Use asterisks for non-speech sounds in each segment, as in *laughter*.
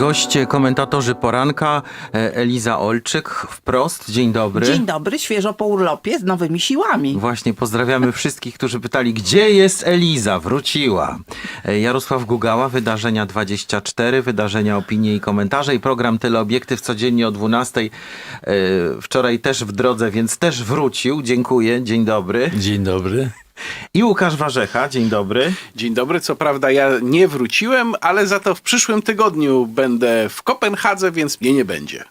Goście, komentatorzy poranka, e, Eliza Olczyk, wprost, dzień dobry. Dzień dobry, świeżo po urlopie z nowymi siłami. Właśnie pozdrawiamy *laughs* wszystkich, którzy pytali, gdzie jest Eliza? Wróciła. E, Jarosław Gugała, Wydarzenia 24, Wydarzenia, Opinie i Komentarze i program Teleobiektyw codziennie o 12. E, Wczoraj też w drodze, więc też wrócił. Dziękuję, dzień dobry. Dzień dobry. I Łukasz Warzecha, dzień dobry. Dzień dobry, co prawda ja nie wróciłem, ale za to w przyszłym tygodniu będę w Kopenhadze, więc mnie nie będzie.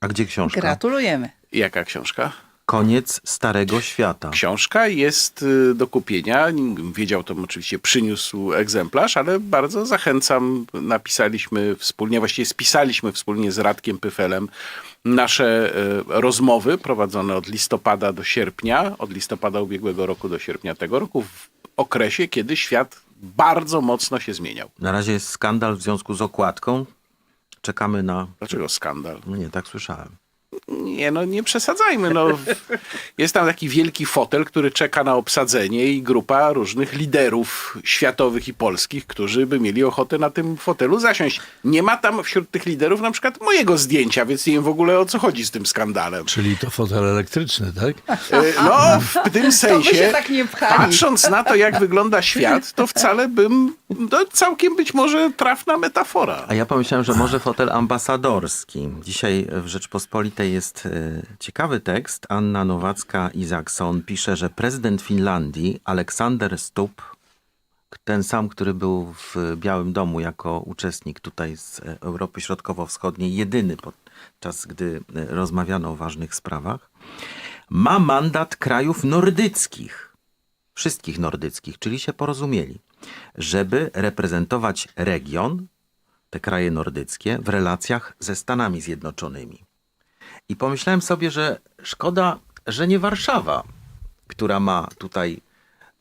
A gdzie książka? Gratulujemy. Jaka książka? Koniec Starego Świata. Książka jest y, do kupienia. Wiedział, to oczywiście przyniósł egzemplarz, ale bardzo zachęcam. Napisaliśmy wspólnie, właściwie spisaliśmy wspólnie z Radkiem Pyfelem nasze y, rozmowy prowadzone od listopada do sierpnia, od listopada ubiegłego roku do sierpnia tego roku, w okresie, kiedy świat bardzo mocno się zmieniał. Na razie jest skandal w związku z okładką. Czekamy na... Dlaczego skandal? No nie, tak słyszałem. Nie, no nie przesadzajmy. No. Jest tam taki wielki fotel, który czeka na obsadzenie i grupa różnych liderów światowych i polskich, którzy by mieli ochotę na tym fotelu zasiąść. Nie ma tam wśród tych liderów na przykład mojego zdjęcia, więc nie wiem w ogóle o co chodzi z tym skandalem. Czyli to fotel elektryczny, tak? E, No, w tym sensie, tak patrząc na to, jak wygląda świat, to wcale bym, to całkiem być może trafna metafora. A ja pomyślałem, że może fotel ambasadorski. Dzisiaj w Rzeczpospolitej jest e, ciekawy tekst. Anna Nowacka-Izakson pisze, że prezydent Finlandii Aleksander Stubb, ten sam, który był w Białym Domu jako uczestnik tutaj z Europy Środkowo-Wschodniej, jedyny podczas gdy e, rozmawiano o ważnych sprawach, ma mandat krajów nordyckich wszystkich nordyckich, czyli się porozumieli, żeby reprezentować region, te kraje nordyckie, w relacjach ze Stanami Zjednoczonymi. I pomyślałem sobie, że szkoda, że nie Warszawa, która ma tutaj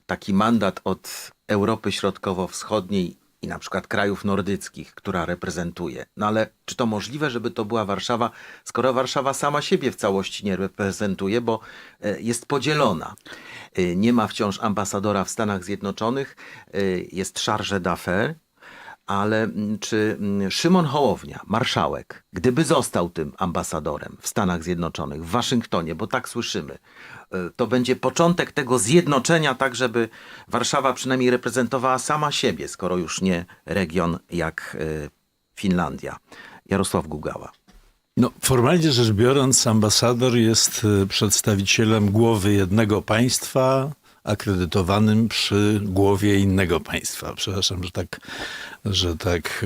taki mandat od Europy Środkowo-Wschodniej i na przykład krajów nordyckich, która reprezentuje. No ale czy to możliwe, żeby to była Warszawa, skoro Warszawa sama siebie w całości nie reprezentuje, bo e, jest podzielona. E, Nie ma wciąż ambasadora w Stanach Zjednoczonych, e, jest charge d'affaires, ale mm, czy mm, Szymon Hołownia, marszałek, gdyby został tym ambasadorem w Stanach Zjednoczonych, w Waszyngtonie, bo tak słyszymy, y, to będzie początek tego zjednoczenia, tak żeby Warszawa przynajmniej reprezentowała sama siebie, skoro już nie region jak y, Finlandia. Jarosław Gugała. No, formalnie rzecz biorąc, ambasador jest y, przedstawicielem głowy jednego państwa, akredytowanym przy głowie innego państwa. Przepraszam, że tak, że tak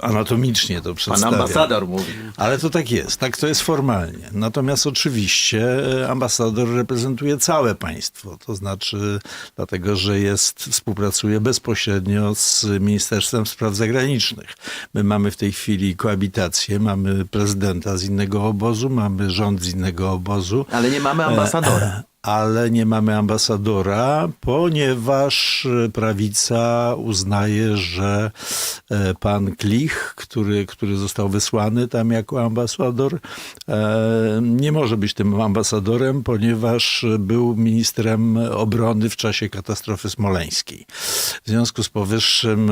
e, anatomicznie to Pan przedstawiam. ambasador mówi. Ale to tak jest, tak to jest formalnie. Natomiast oczywiście e, ambasador reprezentuje całe państwo, to znaczy dlatego, że jest, współpracuje bezpośrednio z Ministerstwem Spraw Zagranicznych. My mamy w tej chwili koabitację, mamy prezydenta z innego obozu, mamy rząd z innego obozu Ale nie mamy ambasadora. Ale nie mamy ambasadora, ponieważ e, prawica uznaje, że e, pan Klich, który, który został wysłany tam jako ambasador, e, nie może być tym ambasadorem, ponieważ był ministrem obrony w czasie katastrofy smoleńskiej. W związku z powyższym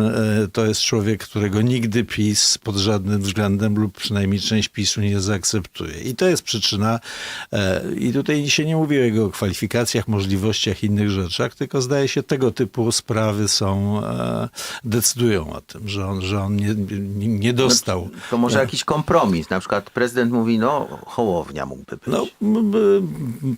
to jest człowiek, którego nigdy PiS pod żadnym względem lub przynajmniej część PiSu nie zaakceptuje. I to jest przyczyna, i tutaj się nie mówi o jego kwalifikacjach, możliwościach, innych rzeczach, tylko zdaje się tego typu sprawy są, e, decydują o tym, że on, że on nie, nie, dostał. To może jakiś kompromis. Na przykład prezydent mówi, no Hołownia mógłby być. No,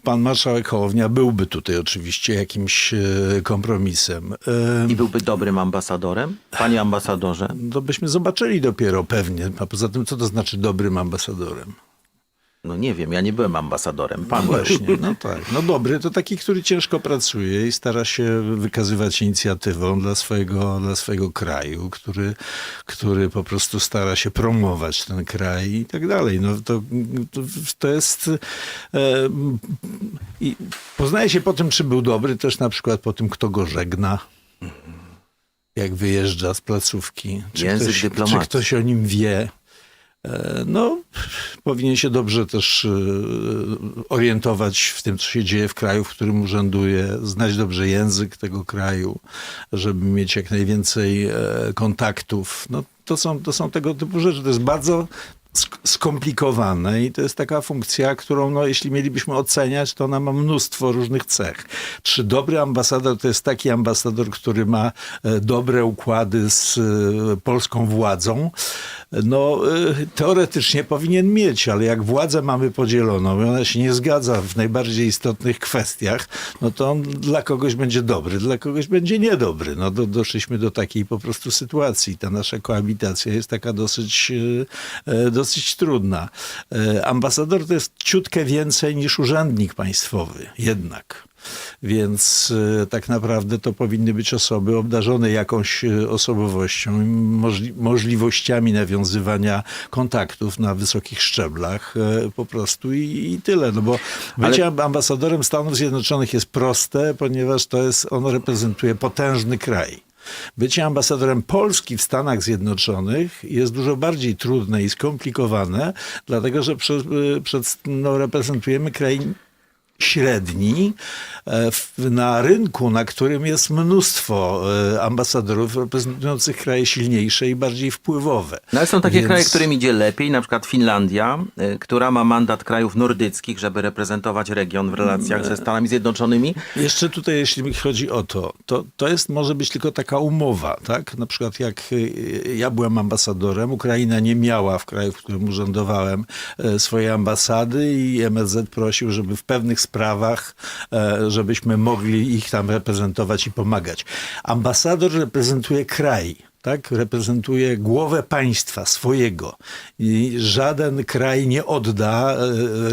pan marszałek Hołownia byłby tutaj oczywiście jakimś e, kompromisem. E, I byłby dobrym ambasadorem? Panie ambasadorze? To byśmy zobaczyli dopiero pewnie. A poza tym, co to znaczy dobrym ambasadorem? No nie wiem, ja nie byłem ambasadorem. Pan był. Właśnie, no *laughs* tak. No dobry to taki, który ciężko pracuje i stara się wykazywać inicjatywą dla swojego, dla swojego kraju, który, który po prostu stara się promować ten kraj i tak dalej. No to, to, to jest... E, I poznaje się po tym, czy był dobry, też na przykład po tym, kto go żegna. Jak wyjeżdża z placówki. Czy Język ktoś, dyplomacji. czy ktoś o nim wie. E, no, powinien się dobrze też e, orientować w tym, co się dzieje w kraju, w którym urzęduje, znać dobrze język tego kraju, żeby mieć jak najwięcej e, kontaktów. No, to, są, to są tego typu rzeczy. To jest bardzo skomplikowane i to jest taka funkcja, którą no, jeśli mielibyśmy oceniać, to ona ma mnóstwo różnych cech. Czy dobry ambasador to jest taki ambasador, który ma e, dobre układy z e, polską władzą? No, e, teoretycznie powinien mieć, ale jak władzę mamy podzieloną i ona się nie zgadza w najbardziej istotnych kwestiach, no to on dla kogoś będzie dobry, dla kogoś będzie niedobry. No, do, doszliśmy do takiej po prostu sytuacji. Ta nasza koabitacja jest taka dosyć, e, dosyć trudna. E, Ambasador to jest ciutkę więcej niż urzędnik państwowy, jednak. Więc e, tak naprawdę to powinny być osoby obdarzone jakąś e, osobowością, i możli możliwościami nawiązywania kontaktów na wysokich szczeblach po prostu i, i tyle. No bo bycie ambasadorem Stanów Zjednoczonych jest proste, ponieważ to jest, on reprezentuje potężny kraj. Bycie ambasadorem Polski w Stanach Zjednoczonych jest dużo bardziej trudne i skomplikowane, dlatego że prze, przed, no, reprezentujemy kraj średni e, na rynku, na którym jest mnóstwo e, ambasadorów reprezentujących kraje silniejsze i bardziej wpływowe. No ale są takie Więc- kraje, którym idzie lepiej, na przykład Finlandia, y, która ma mandat krajów nordyckich, żeby reprezentować region w relacjach ze Stanami Zjednoczonymi. Jeszcze tutaj, jeśli chodzi o to, to, to jest, może być tylko taka umowa, tak? Na przykład jak ja byłem ambasadorem, Ukraina nie miała w kraju, w którym urzędowałem e, swojej ambasady i MSZ prosił, żeby w pewnych sprawach, e, żebyśmy mogli ich tam reprezentować i pomagać. Ambasador reprezentuje kraj. Tak, reprezentuje głowę państwa swojego i żaden kraj nie odda e,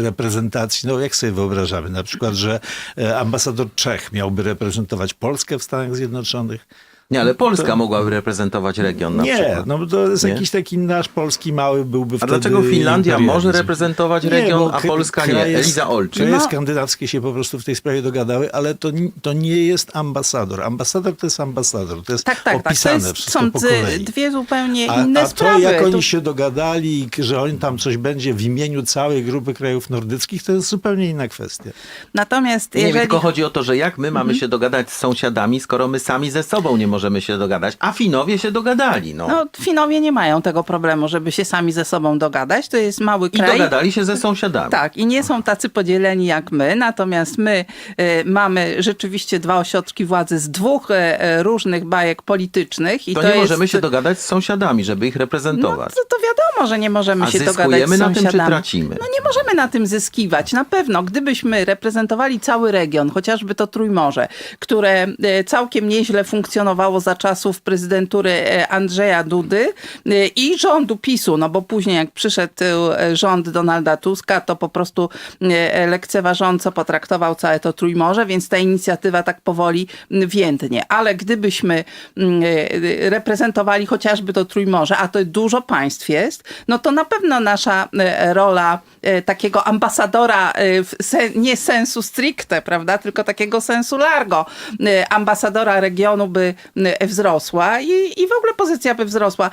reprezentacji. No jak sobie wyobrażamy, na przykład, że e, ambasador Czech miałby reprezentować Polskę w Stanach Zjednoczonych. Nie, ale Polska mogłaby reprezentować region na nie, przykład. no bo to jest Nie? jakiś taki nasz polski mały byłby A wtedy dlaczego Finlandia może reprezentować Nie, region, a Polska nie? Eliza Olczyk. Kraje No. skandynawskie się po prostu w tej sprawie dogadały, ale to, to nie jest ambasador. Ambasador to jest ambasador. To jest Tak, tak, tak. To opisane jest, wszystko są po kolei. dwie zupełnie A, inne a to, sprawy. jak oni się dogadali, że oni tam coś będzie w imieniu całej grupy krajów nordyckich, to jest zupełnie inna kwestia. Natomiast Nie, jeżeli... tylko chodzi o to, że jak my mamy się dogadać z sąsiadami, skoro my sami ze sobą nie możemy się dogadać, a Finowie się dogadali. No. No, Finowie nie mają tego problemu, żeby się sami ze sobą dogadać. To jest mały I kraj. dogadali się ze sąsiadami. Tak, i nie są tacy podzieleni jak my, natomiast my e, mamy rzeczywiście dwa ośrodki władzy z dwóch e, e, różnych bajek politycznych. I To, to, nie jest, możemy się dogadać z sąsiadami, żeby ich No reprezentować. to, to wiadomo, że nie możemy A się dogadać zyskujemy z na tym, czy sąsiadami. tracimy? No nie możemy na tym zyskiwać. Na pewno, gdybyśmy reprezentowali cały region, chociażby to Trójmorze, które e, całkiem nieźle funkcjonowało za czasów prezydentury e, Andrzeja Dudy e, i rządu PiSu, no bo później jak przyszedł e, rząd Donalda Tuska, to po prostu lekceważąco potraktował całe to Trójmorze, więc ta inicjatywa tak powoli więdnie. Ale gdybyśmy reprezentowali chociażby to Trójmorze, a to dużo państw jest, no to na pewno nasza rola takiego ambasadora nie sensu stricte, prawda, tylko takiego sensu largo, ambasadora regionu by wzrosła i, i w ogóle pozycja by wzrosła.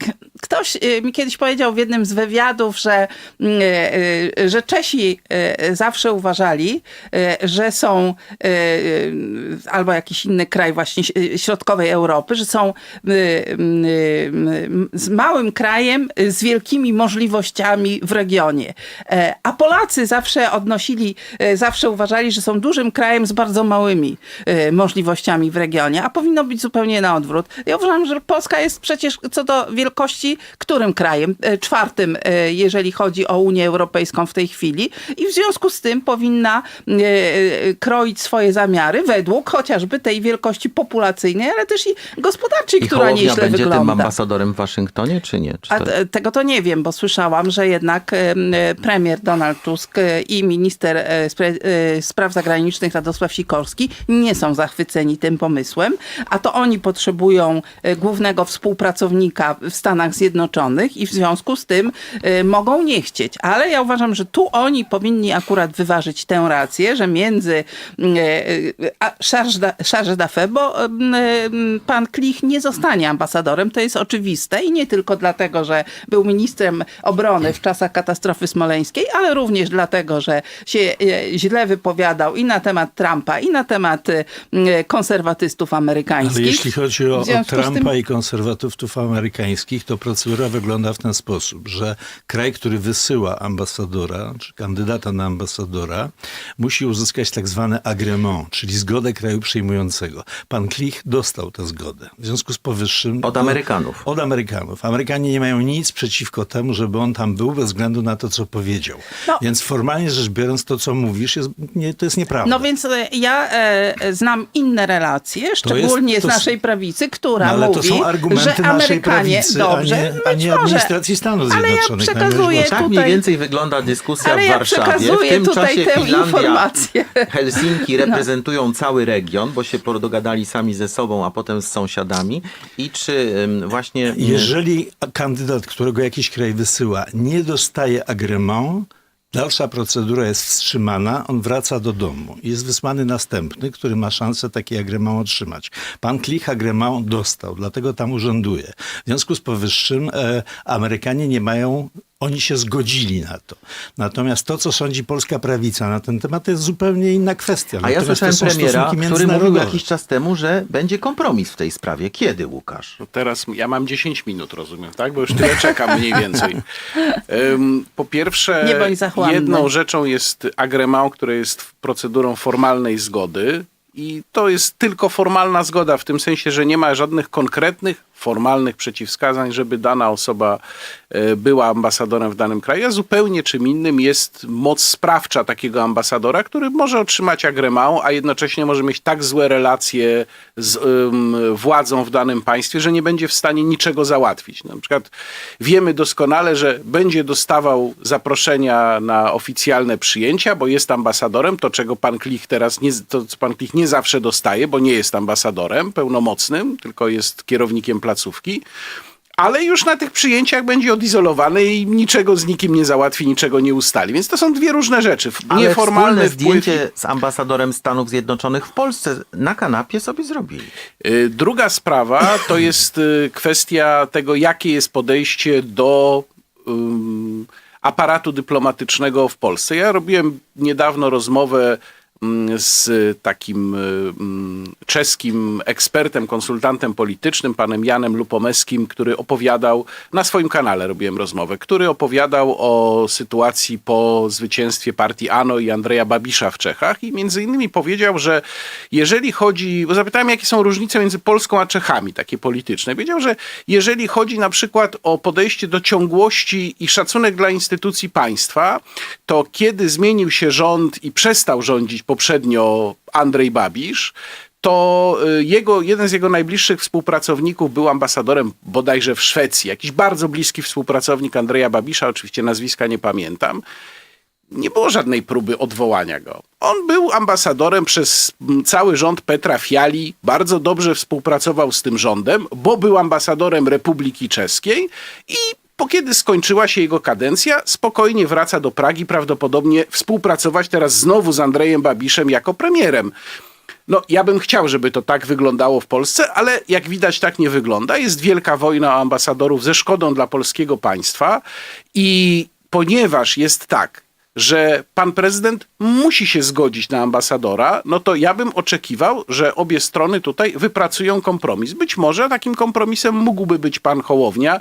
K- Ktoś e, mi kiedyś powiedział w jednym z wywiadów, że, że Czesi zawsze uważali, że są albo jakiś inny kraj właśnie środkowej Europy, że są z małym krajem z wielkimi możliwościami w regionie. E, A Polacy zawsze odnosili, zawsze uważali, że są dużym krajem z bardzo małymi możliwościami w regionie, a powinno być zupełnie na odwrót. Ja uważam, że Polska jest przecież co do wielkości którym krajem? E, Czwartym, e, jeżeli chodzi o Unię Europejską w tej chwili i w związku z tym powinna e, kroić swoje zamiary według chociażby tej wielkości populacyjnej, ale też i gospodarczej, I która Hołownia nieźle będzie wygląda. tym ambasadorem w Waszyngtonie, czy nie? Czy A to... te- tego to nie wiem, bo słyszałam, że jednak em, premier Donald Tusk i minister spra- spraw zagranicznych Radosław Sikorski nie są zachwyceni tym pomysłem, a to oni potrzebują e, głównego współpracownika w Stanach Zjednoczonych i w związku z tym y, mogą nie chcieć. Ale ja uważam, że tu oni powinni akurat wyważyć tę rację, że między charge d'a- charge d'affaires, bo y, y, pan Klich nie zostanie ambasadorem, to jest oczywiste i nie tylko dlatego, że był ministrem obrony w czasach katastrofy smoleńskiej, ale również dlatego, że się źle wypowiadał i na temat Trumpa, i na temat konserwatystów amerykańskich. Ale jeśli chodzi o, o Trumpa tym- i konserwatystów amerykańskich, to procedura wygląda w ten sposób, że kraj, który wysyła ambasadora, czy kandydata na ambasadora, musi uzyskać tak zwane agrément, czyli zgodę kraju przyjmującego. Pan Klich dostał tę zgodę. W związku z powyższym... Od to- Amerykanów. Od Amerykanów. Amerykanie nie mają nic przeciwko temu, żeby on tam był, bez względu na to, co powiedział. No. Więc formalnie rzecz biorąc, to, co mówisz, jest, nie, to jest nieprawda. No więc e, ja e, znam inne relacje, szczególnie to z s- naszej prawicy, która No, ale to mówi, są argumenty że naszej Amerykanie prawicy, dobrze, a nie, a nie może, administracji Stanów ale ja Zjednoczonych. na przekazuję miłość Tak mniej tutaj- więcej wygląda dyskusja Ale w ja Warszawie. W przekazuję tym tutaj czasie tę Finlandia, informację. Helsinki reprezentują cały region, bo się dogadali sami ze sobą, a potem z sąsiadami. I czy właśnie... Jeżeli kandydat, którego jakiś kraj wysyła, nie dostaje agrément, dalsza procedura jest wstrzymana, on wraca do domu. Jest wysłany następny, który ma szansę taki agrément otrzymać. Pan Klich agrément dostał, dlatego tam urzęduje. W związku z powyższym e, Amerykanie nie mają, oni się zgodzili na to. Natomiast to, co sądzi polska prawica na ten temat, to jest zupełnie inna kwestia. A ja słyszałem premiera, który mówił jakiś czas temu, że będzie kompromis w tej sprawie. Kiedy, Łukasz? No teraz ja mam 10 minut, rozumiem, tak? Bo już tyle *laughs* czekam mniej więcej. Ym, Po pierwsze, jedną rzeczą jest agrement, które jest procedurą formalnej zgody. I to jest tylko formalna zgoda, w tym sensie, że nie ma żadnych konkretnych, formalnych przeciwwskazań, żeby dana osoba e, była ambasadorem w danym kraju, a zupełnie czym innym jest moc sprawcza takiego ambasadora, który może otrzymać agrement, a jednocześnie może mieć tak złe relacje z ym, władzą w danym państwie, że nie będzie w stanie niczego załatwić. Na przykład wiemy doskonale, że będzie dostawał zaproszenia na oficjalne przyjęcia, bo jest ambasadorem, to czego pan Klich teraz nie, to pan Klich nie zawsze dostaje, bo nie jest ambasadorem pełnomocnym, tylko jest kierownikiem placówki. Ale już na tych przyjęciach będzie odizolowany i niczego z nikim nie załatwi, niczego nie ustali. Więc to są dwie różne rzeczy. Ale wspólne wpływ. zdjęcie z ambasadorem Stanów Zjednoczonych w Polsce na kanapie sobie zrobili. Y, Druga sprawa to *coughs* jest y, kwestia tego, jakie jest podejście do ym, aparatu dyplomatycznego w Polsce. Ja robiłem niedawno rozmowę z takim y, mm, czeskim ekspertem, konsultantem politycznym, panem Janem Lupomeskim, który opowiadał, na swoim kanale robiłem rozmowę, który opowiadał o sytuacji po zwycięstwie partii ANO i Andrzeja Babisza w Czechach i między innymi powiedział, że jeżeli chodzi, bo zapytałem, jakie są różnice między Polską a Czechami, takie polityczne. Powiedział, że jeżeli chodzi na przykład o podejście do ciągłości i szacunek dla instytucji państwa, to kiedy zmienił się rząd i przestał rządzić poprzednio Andrzej Babisz, to y, jego, jeden z jego najbliższych współpracowników był ambasadorem bodajże w Szwecji. Jakiś bardzo bliski współpracownik Andrzeja Babisza, oczywiście nazwiska nie pamiętam nie było żadnej próby odwołania go. On był ambasadorem przez mm, cały rząd Petra Fiali, bardzo dobrze współpracował z tym rządem, bo był ambasadorem Republiki Czeskiej i po kiedy skończyła się jego kadencja, spokojnie wraca do Pragi, prawdopodobnie współpracować teraz znowu z Andrejem Babiszem jako premierem. No, ja bym chciał, żeby to tak wyglądało w Polsce, ale jak widać, tak nie wygląda. Jest wielka wojna o ambasadorów ze szkodą dla polskiego państwa i ponieważ jest tak, że pan prezydent musi się zgodzić na ambasadora, no to ja bym oczekiwał, że obie strony tutaj wypracują kompromis. Być może takim kompromisem mógłby być pan Hołownia.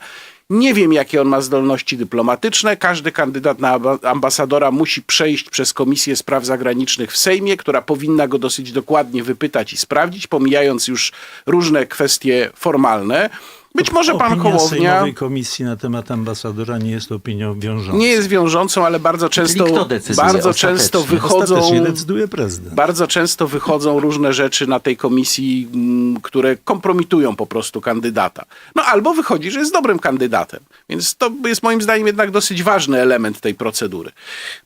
Nie wiem, jakie on ma zdolności dyplomatyczne. Każdy kandydat na amba- ambasadora musi przejść przez Komisję Spraw Zagranicznych w Sejmie, która powinna go dosyć dokładnie wypytać i sprawdzić, pomijając już różne kwestie formalne. Być może pan Opinia Hołownia Sejmowej Komisji na temat ambasadora nie jest opinią wiążącą. nie jest wiążącą, ale bardzo często, bardzo często wychodzą. Ostatecznie decyduje prezydent. Bardzo często wychodzą różne rzeczy na tej komisji, mm, które kompromitują po prostu kandydata. No albo wychodzi, że jest dobrym kandydatem. Więc to jest moim zdaniem jednak dosyć ważny element tej procedury.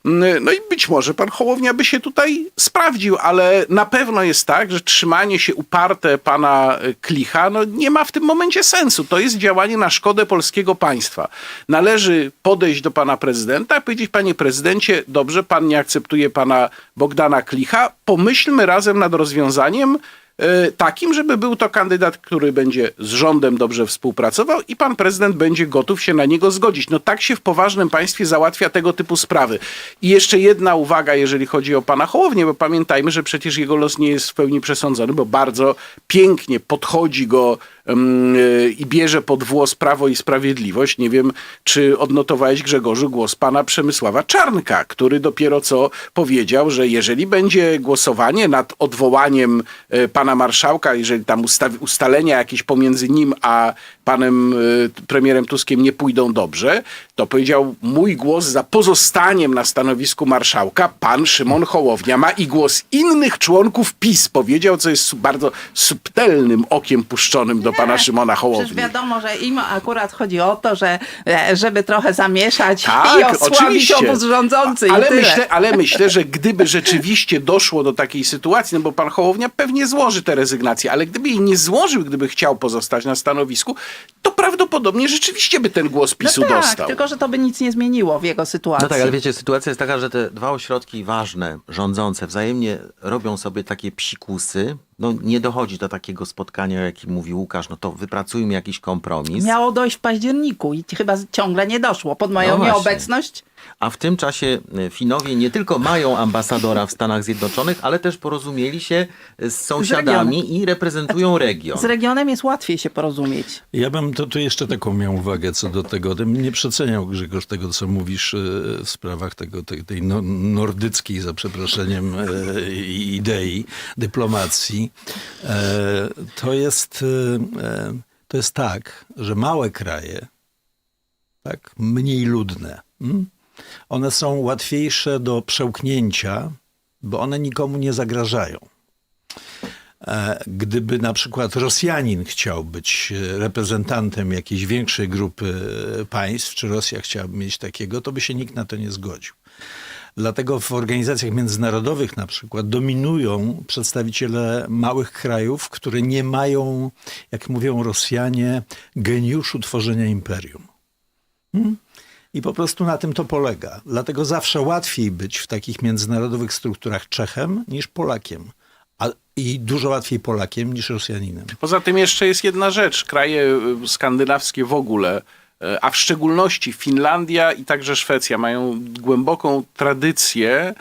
Mm, No i być może pan Hołownia by się tutaj sprawdził, ale na pewno jest tak, że trzymanie się uparte pana y, Klicha no nie ma w tym momencie sensu. PiSu, to jest działanie na szkodę polskiego państwa. Należy podejść do pana prezydenta i powiedzieć, panie prezydencie, dobrze, pan nie akceptuje pana Bogdana Klicha, pomyślmy razem nad rozwiązaniem e, takim, żeby był to kandydat, który będzie z rządem dobrze współpracował i pan prezydent będzie gotów się na niego zgodzić. No tak się w poważnym państwie załatwia tego typu sprawy. I jeszcze jedna uwaga, jeżeli chodzi o pana Hołownię, bo pamiętajmy, że przecież jego los nie jest w pełni przesądzony, bo bardzo pięknie podchodzi go i bierze pod włos Prawo i Sprawiedliwość. Nie wiem, czy odnotowałeś, Grzegorzu, głos pana Przemysława Czarnka, który dopiero co powiedział, że jeżeli będzie głosowanie nad odwołaniem e, pana marszałka, jeżeli tam ustalenia jakieś pomiędzy nim a panem e, premierem Tuskiem nie pójdą dobrze, to powiedział mój głos za pozostaniem na stanowisku marszałka pan Szymon Hołownia ma i głos innych członków PiS powiedział, co jest bardzo subtelnym okiem puszczonym do pana Szymona Przecież Hołowni. wiadomo, że im akurat chodzi o to, że e, żeby trochę zamieszać i Tak, osłabić oczywiście. obóz rządzący i ale tyle. myślę, ale *laughs* myślę, że gdyby rzeczywiście doszło do takiej sytuacji, no bo pan Hołownia pewnie złoży tę rezygnację, ale gdyby jej nie złożył, gdyby chciał pozostać na stanowisku, to prawdopodobnie rzeczywiście by ten głos PiSu no tak, dostał. tylko że to by nic nie zmieniło w jego sytuacji. No tak, ale wiecie, sytuacja jest taka, że te dwa ośrodki ważne, rządzące, wzajemnie robią sobie takie psikusy. No nie dochodzi do takiego spotkania, o jakim mówi Łukasz, no to wypracujmy jakiś kompromis. Miało dojść w październiku i chyba ciągle nie doszło. Pod moją No nieobecność A w tym czasie e, Finowie nie tylko mają ambasadora w Stanach Zjednoczonych, ale też porozumieli się z sąsiadami i reprezentują region. z regionem jest łatwiej się porozumieć. Ja bym to, tu jeszcze taką miał uwagę co do tego. Bym nie przeceniał, Grzegorz, tego, co mówisz e, w sprawach tego, tej, tej no, nordyckiej, za przeproszeniem, e, idei, dyplomacji. E, To jest, e, e, to jest tak, że małe kraje, tak, mniej ludne, mm, one są łatwiejsze do przełknięcia, bo one nikomu nie zagrażają. Gdyby na przykład Rosjanin chciał być reprezentantem jakiejś większej grupy państw, czy Rosja chciałaby mieć takiego, to by się nikt na to nie zgodził. Dlatego w organizacjach międzynarodowych na przykład dominują przedstawiciele małych krajów, które nie mają, jak mówią Rosjanie, geniuszu tworzenia imperium. Hmm? I po prostu na tym to polega. Dlatego zawsze łatwiej być w takich międzynarodowych strukturach Czechem niż Polakiem. A, I dużo łatwiej Polakiem niż Rosjaninem. Poza tym jeszcze jest jedna rzecz. Kraje y, skandynawskie w ogóle, a w szczególności Finlandia i także Szwecja mają głęboką tradycję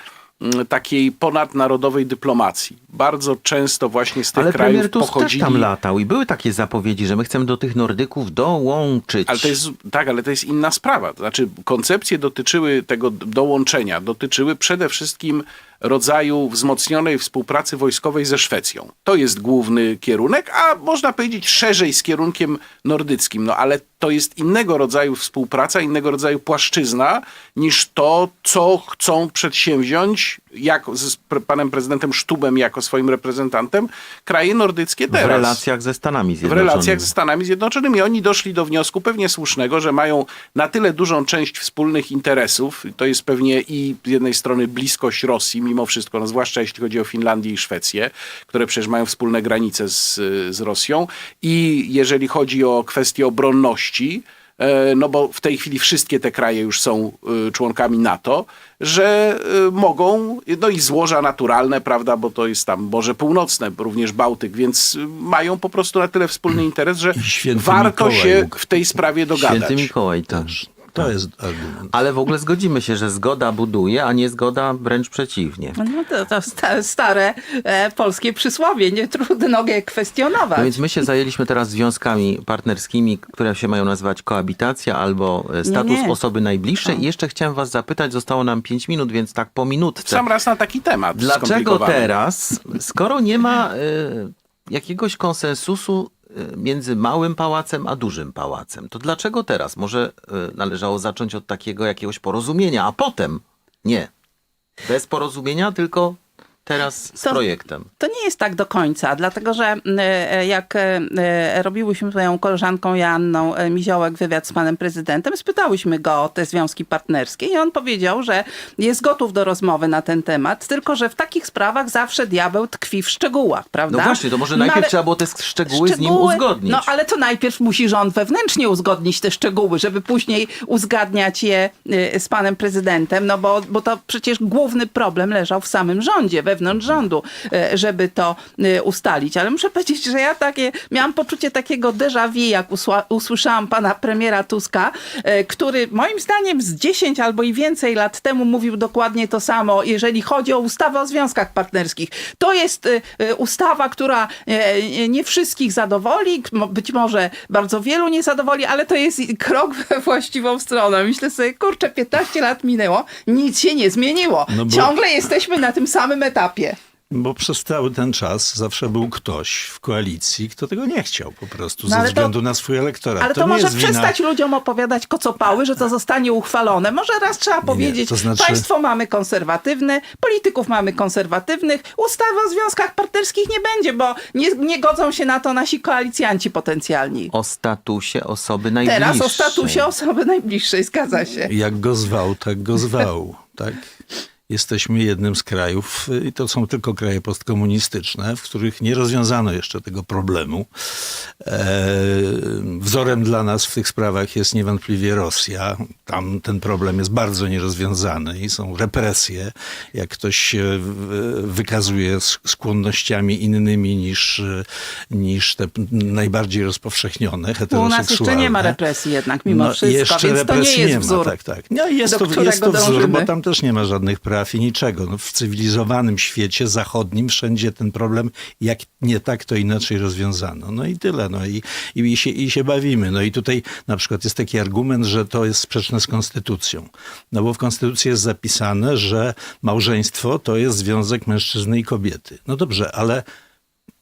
y, takiej ponadnarodowej dyplomacji. Bardzo często właśnie z tych Ale krajów premier Tusk pochodzili... też tam latał i były takie zapowiedzi, że my chcemy do tych Nordyków dołączyć. Ale to jest, tak, ale to jest inna sprawa. To znaczy, koncepcje dotyczyły tego dołączenia, dotyczyły przede wszystkim rodzaju wzmocnionej współpracy wojskowej ze Szwecją. To jest główny kierunek, a można powiedzieć szerzej z kierunkiem nordyckim. No ale to jest innego rodzaju współpraca, innego rodzaju płaszczyzna niż to, co chcą przedsięwziąć jak z panem prezydentem Sztubem jako swoim reprezentantem kraje nordyckie w teraz relacjach ze Stanami w Zjednoczonymi. relacjach ze Stanami Zjednoczonymi. Oni doszli do wniosku pewnie słusznego, że mają na tyle dużą część wspólnych interesów. To jest pewnie i z jednej strony bliskość Rosji, mimo wszystko, no zwłaszcza jeśli chodzi o Finlandię i Szwecję, które przecież mają wspólne granice z, z Rosją. I jeżeli chodzi o kwestię obronności, no bo w tej chwili wszystkie te kraje już są y, członkami NATO, że y, mogą, no i złoża naturalne, prawda, bo to jest tam Morze Północne, również Bałtyk, więc mają po prostu na tyle wspólny interes, że warto Mikołaj się mógł. w tej sprawie dogadać. Święty Mikołaj też. To jest argument. Ale w ogóle zgodzimy się, że zgoda buduje, a nie zgoda wręcz przeciwnie. No to, to sta, stare e, polskie przysłowie, nie trudno je kwestionować. No więc my się zajęliśmy teraz związkami partnerskimi, które się mają nazywać koabitacja albo e, status nie. osoby najbliższej. I jeszcze chciałem was zapytać, zostało nam 5 minut, więc tak po W minutce. sam raz na taki temat. Dlaczego teraz, skoro nie ma e, jakiegoś konsensusu między małym pałacem a dużym pałacem, to dlaczego teraz? Może e, należało zacząć od takiego jakiegoś porozumienia, a potem nie. Bez porozumienia, tylko teraz z To- projektem. To nie jest tak do końca, dlatego że e, jak e, e, robiłyśmy z moją koleżanką Joanną Miziołek wywiad z panem prezydentem, spytałyśmy go o te związki partnerskie i on powiedział, że jest gotów do rozmowy na ten temat, tylko że w takich sprawach zawsze diabeł tkwi w szczegółach, prawda? No właśnie, to może No najpierw ale- trzeba było te szczegóły, z nim uzgodnić. No ale to najpierw musi rząd wewnętrznie uzgodnić te szczegóły, żeby później uzgadniać je y, z panem prezydentem, no bo, bo to przecież główny problem leżał w samym rządzie, wewnątrz rządu, y, żeby to y, ustalić. Ale muszę powiedzieć, że ja takie, miałam poczucie takiego déjà vu, jak usłyszałam pana premiera Tuska, y, który moim zdaniem z 10 albo i więcej lat temu mówił dokładnie to samo, jeżeli chodzi o ustawę o związkach partnerskich. To jest ustawa, która nie wszystkich zadowoli, być może bardzo wielu nie zadowoli, ale to jest krok we właściwą stronę. Myślę sobie, kurczę, 15 lat minęło, nic się nie zmieniło. No bo- Ciągle jesteśmy na tym samym etapie. Bo przez cały ten czas zawsze był ktoś w koalicji, kto tego nie chciał po prostu, No ze ale to- względu na swój elektorat. Ale to, nie może jest wina- przestać ludziom opowiadać kocopały, że to zostanie uchwalone. Może raz trzeba powiedzieć, to znaczy- państwo mamy konserwatywne, polityków mamy konserwatywnych, ustawy o związkach partnerskich nie będzie, bo nie, nie godzą się na to nasi koalicjanci potencjalni. O statusie osoby najbliższej. Teraz o statusie osoby najbliższej, zgadza się. Jak go zwał, tak go zwał. Tak? Jesteśmy jednym z krajów, i to są tylko kraje postkomunistyczne, w których nie rozwiązano jeszcze tego problemu. E, wzorem dla nas w tych sprawach jest niewątpliwie Rosja. Tam ten problem jest bardzo nierozwiązany i są represje. Jak ktoś się wykazuje skłonnościami innymi niż, e, niż te najbardziej rozpowszechnione, U heteroseksualne. nas jeszcze nie ma represji jednak mimo No, wszystko, jeszcze więc to nie jest wzór. tak, tak. No, jest, to, jest to wzór, bo dążymy. tam też nie ma żadnych praw i niczego. No, w cywilizowanym świecie zachodnim wszędzie ten problem, jak nie tak, to inaczej rozwiązano. No i tyle. No i, i, się, i się bawimy. No i tutaj na przykład jest taki argument, że to jest sprzeczne z konstytucją. No bo w konstytucji jest zapisane, że małżeństwo to jest związek mężczyzny i kobiety. No dobrze, ale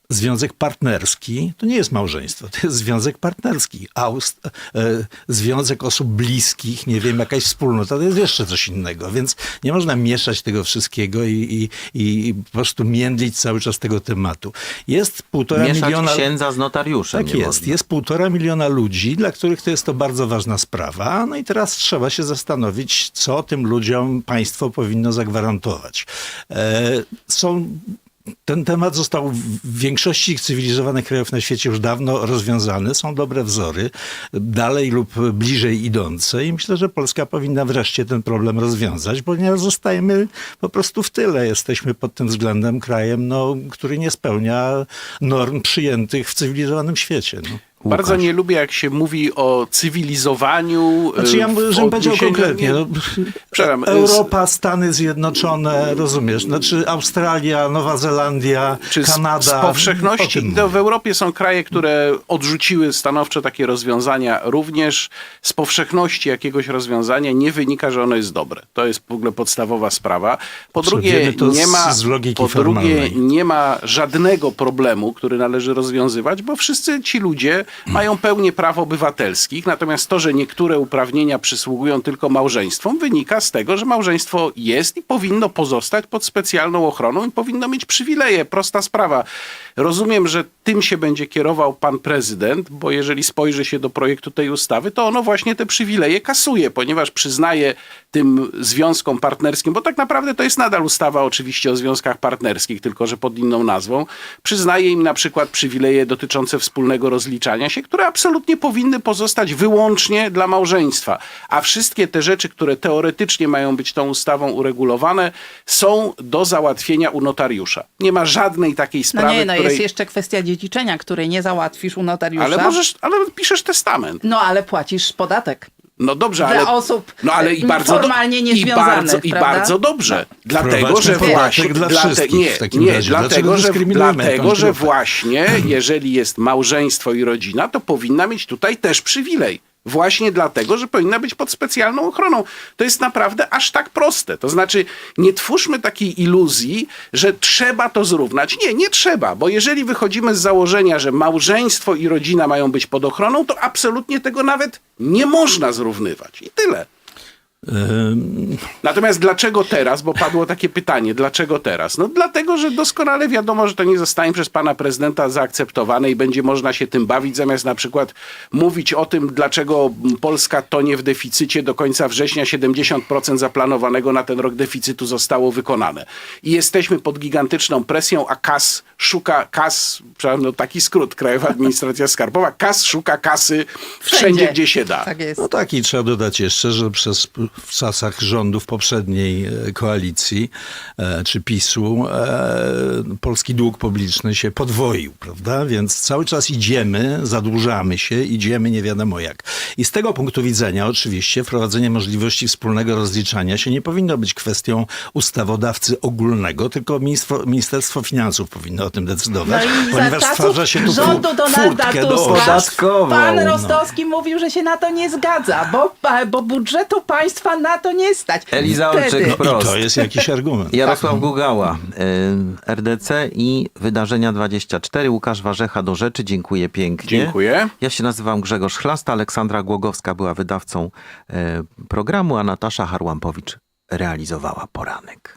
Związek partnerski to nie jest małżeństwo, to jest związek partnerski. A ust, e, związek osób bliskich, nie wiem, jakaś wspólnota, to jest jeszcze coś innego. Więc nie można mieszać tego wszystkiego i, i, i po prostu międlić cały czas tego tematu. Jest półtora Mieszać miliona. księdza z notariuszem. Tak jest. można. Jest półtora miliona ludzi, dla których to jest to bardzo ważna sprawa. No i teraz trzeba się zastanowić, co tym ludziom państwo powinno zagwarantować. E, są. Ten temat został w większości cywilizowanych krajów na świecie już dawno rozwiązany. Są dobre wzory, dalej lub bliżej idące i myślę, że Polska powinna wreszcie ten problem rozwiązać, ponieważ zostajemy po prostu w tyle. Jesteśmy pod tym względem krajem, no, który nie spełnia norm przyjętych w cywilizowanym świecie. No. Bardzo nie lubię, jak się mówi o cywilizowaniu. Znaczy ja w żebym powiedział konkretnie. nie- No, Przepraszam, y, Europa, Stany Zjednoczone, rozumiesz? Znaczy Australia, Nowa Zelandia, Czy z, Kanada. z powszechności, no, w Europie są kraje, które odrzuciły stanowczo takie rozwiązania. Również z powszechności jakiegoś rozwiązania nie wynika, że ono jest dobre. To jest w ogóle podstawowa sprawa. Po drugie, nie z- ma, z logiki po drugie, nie ma żadnego problemu, który należy rozwiązywać, bo wszyscy ci ludzie mają pełnię praw obywatelskich. Natomiast to, że niektóre uprawnienia przysługują tylko małżeństwom, wynika z tego, że małżeństwo jest i powinno pozostać pod specjalną ochroną i powinno mieć przywileje. Prosta sprawa. Rozumiem, że tym się będzie kierował pan prezydent, bo jeżeli spojrzy się do projektu tej ustawy, to ono właśnie te przywileje kasuje, ponieważ przyznaje tym związkom partnerskim, bo tak naprawdę to jest nadal ustawa oczywiście o związkach partnerskich, tylko że pod inną nazwą, przyznaje im na przykład przywileje dotyczące wspólnego rozliczania się, które absolutnie powinny pozostać wyłącznie dla małżeństwa. A wszystkie te rzeczy, które teoretycznie mają być tą ustawą uregulowane, są do załatwienia u notariusza. Nie ma żadnej takiej No sprawy, nie, no której... jest jeszcze kwestia dziedziczenia, której nie załatwisz u notariusza. Ale możesz, ale piszesz testament. No ale płacisz podatek. No dobrze, Dla ale. osób, no ale i e, bardzo do- formalnie i bardzo, I prawda? bardzo dobrze. Dlatego, Wprowadźmy że podatek właśnie. dla wszystkich nie, w takim nie, razie. dlatego, Dlaczego że, dyskryminujemy dlatego, jakąś że grupę? właśnie, *clears throat* jeżeli jest małżeństwo i rodzina, to powinna mieć tutaj też przywilej. Właśnie dlatego, że powinna być pod specjalną ochroną. To jest naprawdę aż tak proste. To znaczy, nie twórzmy takiej iluzji, że trzeba to zrównać. Nie, nie trzeba, bo jeżeli wychodzimy z założenia, że małżeństwo i rodzina mają być pod ochroną, to absolutnie tego nawet nie można zrównywać. I tyle. Natomiast dlaczego teraz? Bo padło takie pytanie, dlaczego teraz? No dlatego, że doskonale wiadomo, że to nie zostanie przez pana prezydenta zaakceptowane i będzie można się tym bawić, zamiast na przykład mówić o tym, dlaczego Polska tonie w deficycie do końca września 70% zaplanowanego na ten rok deficytu zostało wykonane. I jesteśmy pod gigantyczną presją, a KAS szuka, KAS, przepraszam, no taki skrót, Krajowa Administracja Skarbowa, KAS szuka kasy wszędzie, gdzie się da. Tak jest. No tak i trzeba dodać jeszcze, że przez, w czasach rządów poprzedniej e, koalicji e, czy PiSu e, polski dług publiczny się podwoił, prawda? Więc cały czas idziemy, zadłużamy się, idziemy nie wiadomo jak. I z tego punktu widzenia oczywiście wprowadzenie możliwości wspólnego rozliczania się nie powinno być kwestią ustawodawcy ogólnego, tylko Ministerstwo, Ministerstwo Finansów powinno o tym No decydować, i za ponieważ stwarza się tu rządu Donalda furtkę do Tuska pan no. Rostowski mówił, że się na to nie zgadza, bo, bo budżetu państwa na to nie stać. Eliza Wtedy- Olczyk, I to jest jakiś argument. Jarosław Gugała, y, RDC i Wydarzenia 24. Łukasz Warzecha do rzeczy. Dziękuję pięknie. Dziękuję. Ja się nazywam Grzegorz Chlasta. Aleksandra Głogowska była wydawcą e, programu, a Natasza Harłampowicz realizowała poranek.